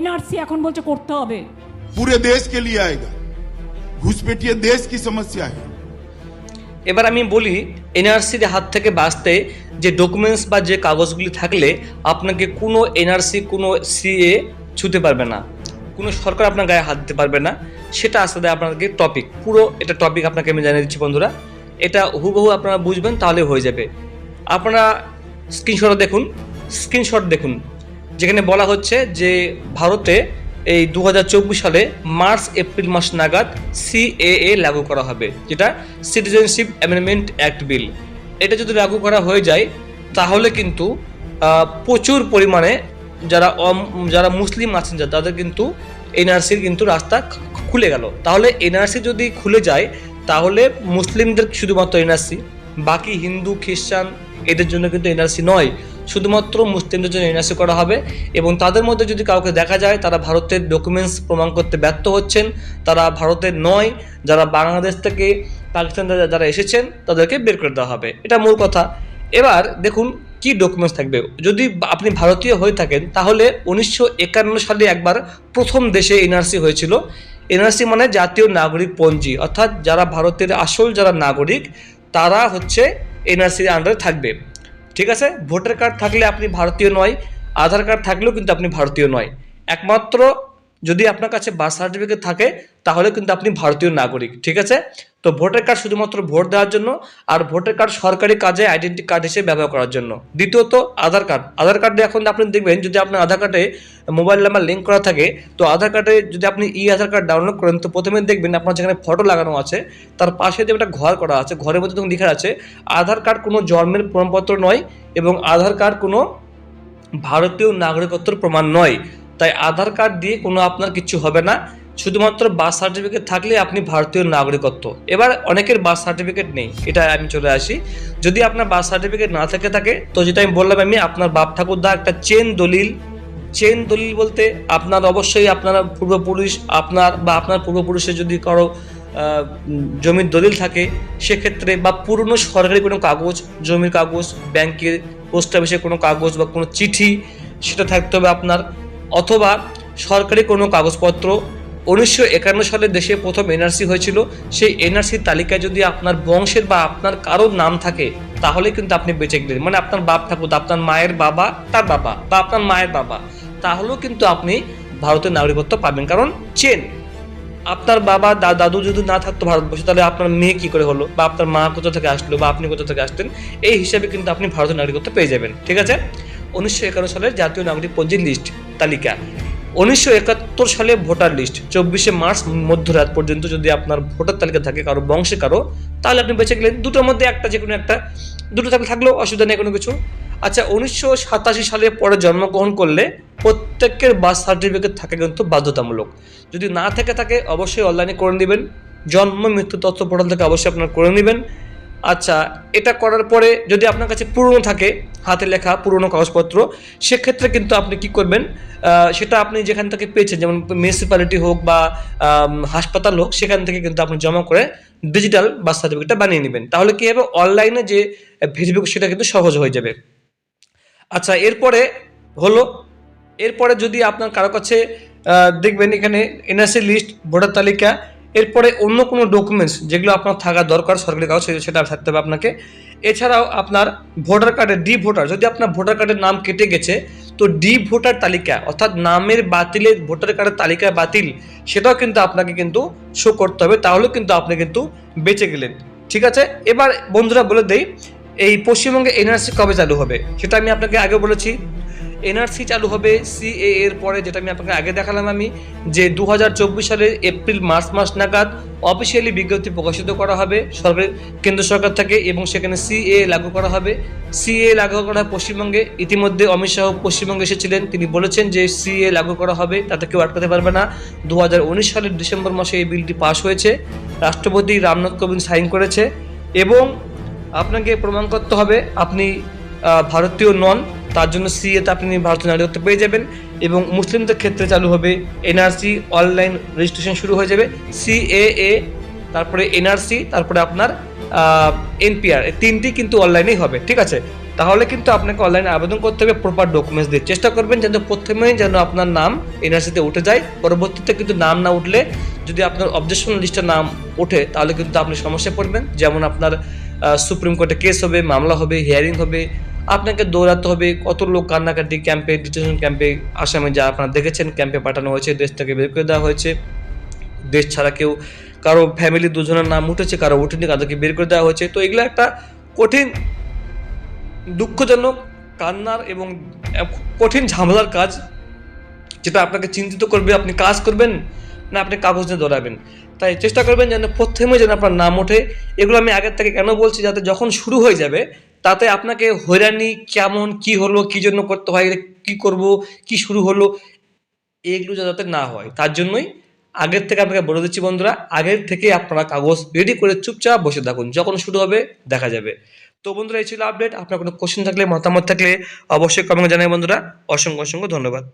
NRC এখন বলছে করতে হবে। পুরো দেশকে লিয়ে আয়েগা। ঘুষপেটিয়ে দেশ কি সমস্যা হ্যাঁ এবার আমি বলি এনআরসির হাত থেকে বাঁচতে যে ডকুমেন্টস বা যে কাগজগুলি থাকলে আপনাকে কোনো এনআরসি কোনো সিএ ছুতে পারবে না। কোনো সরকার আপনার গায়ে হাত দিতে পারবে না। সেটা আসলে আপনাকে টপিক পুরো এটা টপিক আপনাকে আমি জানিয়ে দিচ্ছি বন্ধুরা। এটা হুবহু আপনারা বুঝবেন তাহলে হয়ে যাবে। আপনারা স্ক্রিনশট দেখুন। স্ক্রিনশট দেখুন। যেখানে বলা হচ্ছে যে ভারতে এই দু হাজার চব্বিশ সালে মার্চ, এপ্রিল মাস নাগাদ সিএএ লাগু করা হবে, যেটা সিটিজেনশিপ অ্যামেন্ডমেন্ট অ্যাক্ট বিল। এটা যদি লাগু করা হয়ে যায়, তাহলে কিন্তু প্রচুর পরিমাণে যারা যারা মুসলিম আছেন তাদের কিন্তু এনআরসির কিন্তু রাস্তা খুলে গেল। তাহলে এনআরসি যদি খুলে যায়, তাহলে মুসলিমদের শুধুমাত্র এনআরসি, বাকি হিন্দু, খ্রিস্টান এদের জন্য কিন্তু এনআরসি নয়। শুধুমাত্র মুসলিমদের জন্য এনআরসি করা হবে এবং তাদের মধ্যে যদি কাউকে দেখা যায়, তারা ভারতের ডকুমেন্টস প্রমাণ করতে ব্যর্থ হচ্ছেন। তারা ভারতের নয়, যারা বাংলাদেশ থেকে পাকিস্তান যারা এসেছেন, তাদেরকে বের করে দেওয়া হবে। এটা মূল কথা। এবার দেখুন কি ডকুমেন্টস থাকবে। যদি আপনি ভারতীয় হয়ে থাকেন, তাহলে উনিশশো একান্ন সালে একবার প্রথম দেশে এনআরসি হয়েছিল। এনআরসি মানে জাতীয় নাগরিক পঞ্জি। অর্থাৎ যারা ভারতের আসল যারা নাগরিক, তারা হচ্ছে এনআরসির আন্ডারে থাকবে। ঠিক আছে? ভোটার কার্ড থাকলে আপনি ভারতীয় নয়, আধার কার্ড থাকলেও কিন্তু আপনি ভারতীয় নয়। একমাত্র যদি আপনার কাছে বার্থ সার্টিফিকেট থাকে, তাহলে কিন্তু আপনি ভারতীয় নাগরিক, ঠিক আছে? তো ভোটার কার্ড শুধুমাত্র ভোট দেওয়ার জন্য আর ভোটার কার্ড সরকারি কাজে আইডেন্টি কার্ড হিসেবে ব্যবহার করার জন্য। দ্বিতীয়ত, আধার কার্ড। আধার কার্ডে এখন আপনি দেখবেন যদি আপনার আধার কার্ডে মোবাইল নাম্বার লিঙ্ক করা থাকে, তো আধার কার্ডে যদি আপনি ই আধার কার্ড ডাউনলোড করেন, তো প্রথমে দেখবেন আপনার যেখানে ফটো লাগানো আছে, তার পাশে যে একটা ঘর করা আছে, ঘরের মধ্যে তখন লেখা আছে, আধার কার্ড কোনো জন্মের প্রমাণপত্র নয় এবং আধার কার্ড কোনো ভারতীয় নাগরিকত্বের প্রমাণ নয়। তাই আধার কার্ড দিয়ে কোনো আপনার কিছু হবে না। শুধুমাত্র বার্থ সার্টিফিকেট থাকলে আপনি ভারতীয় নাগরিকত্ব। এবার অনেকের বার্থ সার্টিফিকেট নেই এটা আমি চলে আসি। যদি আপনার বার্থ সার্টিফিকেট না থেকে থাকে, তো যেটা আমি বললাম আমি, আপনার বাপ ঠাকুরদা একটা চেন দলিল। চেন দলিল বলতে আপনার অবশ্যই আপনার পূর্বপুরুষ, আপনার বা আপনার পূর্বপুরুষের যদি কারও জমির দলিল থাকে, সেক্ষেত্রে বা পুরনো সরকারি কোনো কাগজ, জমির কাগজ, ব্যাংকের পোস্ট অফিসের কোনো কাগজ বা কোনো চিঠি, সেটা থাকতে হবে আপনার। অথবা সরকারি কোনো কাগজপত্র উনিশশো একান্ন সালে দেশে প্রথম এনআরসি হয়েছিল, সেই এনআরসির তালিকায় যদি আপনার বংশের বা আপনার কারোর নাম থাকে, তাহলে কিন্তু আপনি বেঁচে গেলেন। মানে আপনার বাপ ঠাকুর, আপনার মায়ের বাবা, তার বাবা, বা আপনার মায়ের বাবা, তাহলেও কিন্তু আপনি ভারতের নাগরিকত্ব পাবেন। কারণ চেন, আপনার বাবা দাদু যদি না থাকতো ভারতবর্ষে, তাহলে আপনার মেয়ে কি করে হলো? বা আপনার মা কোথা থেকে আসলো? বা আপনি কোথা থেকে আসতেন? এই হিসাবে কিন্তু আপনি ভারতের নাগরিকত্ব পেয়ে যাবেন। ঠিক আছে? উনিশশো একান্ন সালের জাতীয় নাগরিক পঞ্জির লিস্ট। তালিকা। উনিশশো একাত্তর সালে ভোটার লিস্ট, চব্বিশে মার্চ মধ্যরাত পর্যন্ত যদি আপনার ভোটার তালিকা থাকে, কারও বংশে কারও, তাহলে আপনি বেঁচে গেলেন দুটোর মধ্যে একটা যে কোনো একটা, দুটো থাকলে থাকলেও অসুবিধা নেই কোনো কিছু। আচ্ছা উনিশশো সাতাশি সালে পরে জন্মগ্রহণ করলে প্রত্যেকের বার্থ সার্টিফিকেট থাকে কিন্তু বাধ্যতামূলক। যদি না থেকে থাকে, অবশ্যই অনলাইনে করে নেবেন। জন্ম, মৃত্যু তথ্য পোর্টাল থেকে অবশ্যই আপনার করে নেবেন। আচ্ছা এটা করার পরে যদি আপনার কাছে পুরনো থাকে হাতে লেখা পুরনো কাগজপত্র, সেক্ষেত্রে কিন্তু আপনি কি করবেন সেটা আপনি যেখান থেকে পেয়েছেন, যেমন মিউনিসিপ্যালিটি হোক বা হাসপাতাল হোক, সেখান থেকে কিন্তু আপনি জমা করে ডিজিটাল বার্থ সার্টিফিকেটটা বানিয়ে নেবেন। তাহলে কি হবে? অনলাইনে যে ভেরিফিকেশন সেটা কিন্তু সহজ হয়ে যাবে। আচ্ছা এরপরে হলো, এরপরে যদি আপনার কারও কাছে দেখবেন এখানে এনআরসি লিস্ট ভোটার তালিকা এরপরে অন্য কোনো ডকুমেন্টস যেগুলো আপনার থাকা দরকার সরকারি কাগজ সেটা থাকতে হবে আপনাকে। এছাড়াও আপনার ভোটার কার্ডের ডি ভোটার যদি আপনার ভোটার কার্ডের নাম কেটে গেছে, তো ডি ভোটার তালিকা, অর্থাৎ নামের বাতিলের ভোটার কার্ডের তালিকা বাতিল, সেটাও কিন্তু আপনাকে কিন্তু শো করতে হবে তাহলে কিন্তু আপনি কিন্তু বেঁচে গেলেন। ঠিক আছে? এবার বন্ধুরা বলে দেই, এই পশ্চিমবঙ্গে এনআরসি কবে চালু হবে? সেটা আমি আপনাকে আগে বলেছি। এনআরসি চালু হবে সিএ এর পরে, যেটা আমি আপনাকে আগে দেখালাম আমি, যে দু হাজার চব্বিশ সালের এপ্রিল, মার্চ মাস নাগাদ অফিসিয়ালি বিজ্ঞপ্তি প্রকাশিত করা হবে। সরকারি, কেন্দ্র সরকার থেকে এবং সেখানে সিএ লাগু করা হবে। সিএ লাগু করা পশ্চিমবঙ্গে ইতিমধ্যে অমিত শাহ পশ্চিমবঙ্গে এসেছিলেন। তিনি বলেছেন যে সিএ লাগু করা হবে, তাতে কেউ আটকাতে পারবে না। দু হাজার উনিশ সালের ডিসেম্বর মাসে এই বিলটি পাশ হয়েছে। রাষ্ট্রপতি রামনাথ কোবিন্দ সাইন করেছে। এবং আপনাকে প্রমাণ করতে হবে, আপনি ভারতীয় নন। তার জন্য সিএতে আপনি ভারতীয় নাগরিকত্ব পেয়ে যাবেন এবং মুসলিমদের ক্ষেত্রে চালু হবে এনআরসি অনলাইন রেজিস্ট্রেশন শুরু হয়ে যাবে, সিএএ, তারপরে এনআরসি, তারপরে আপনার এনপিআর তিনটি কিন্তু অনলাইনেই হবে, ঠিক আছে? তাহলে কিন্তু আপনাকে অনলাইনে আবেদন করতে হবে প্রপার ডকুমেন্টস দিয়ে। চেষ্টা করবেন যেন প্রথমেই যেন আপনার নাম এনআরসিতে উঠে যায়, পরবর্তীতে কিন্তু নাম না উঠলে যদি আপনার অবজেকশন লিস্টে নাম ওঠে, তাহলে কিন্তু আপনি সমস্যায় পড়বেন। যেমন আপনার সুপ্রিম কোর্টে কেস হবে, মামলা হবে হিয়ারিং হবে আপনাকে দৌড়াতে হবে। কত লোক কান্নাকাটি ক্যাম্পে ডিটেনশন ক্যাম্পে আসামে যা আপনারা দেখেছেন, ক্যাম্পে পাঠানো হয়েছে, দেশ থেকে বের করে দেওয়া হয়েছে। দেশ ছাড়া কেউ, কারও ফ্যামিলি দুজনের নাম উঠেছে, কারও উঠেনি, কাদেরকে বের করে দেওয়া হয়েছে। তো এগুলো একটা কঠিন, দুঃখজনক, কান্নার এবং কঠিন ঝামেলার কাজ, যেটা আপনাকে চিন্তিত করবে, আপনি কাজ করবেন না আপনি কাগজ নিয়ে দৌড়াবেন। তাই চেষ্টা করবেন যেন প্রথমে যেন আপনার নাম ওঠে। এগুলো আমি আগের থেকে কেন বলছি? যাতে যখন শুরু হয়ে যাবে তাতে আপনাকে হয়রানি কেমন, কি হলো, কি জন্য করতে হয় কি করব, কি শুরু হলো, এগুলো যাতে না হয়। তার জন্যই আগের থেকে আপনাকে বলে দিচ্ছি বন্ধুরা, আগের থেকে আপনারা কাগজ রেডি করে চুপচাপ বসে থাকুন। যখন শুরু হবে, দেখা যাবে। তো বন্ধুরা, এই ছিল আপডেট আপনার কোনো কোশ্চেন থাকলে, মতামত থাকলে অবশ্যই কমেন্ট জানাই বন্ধুরা। অসংখ্য অসংখ্য ধন্যবাদ।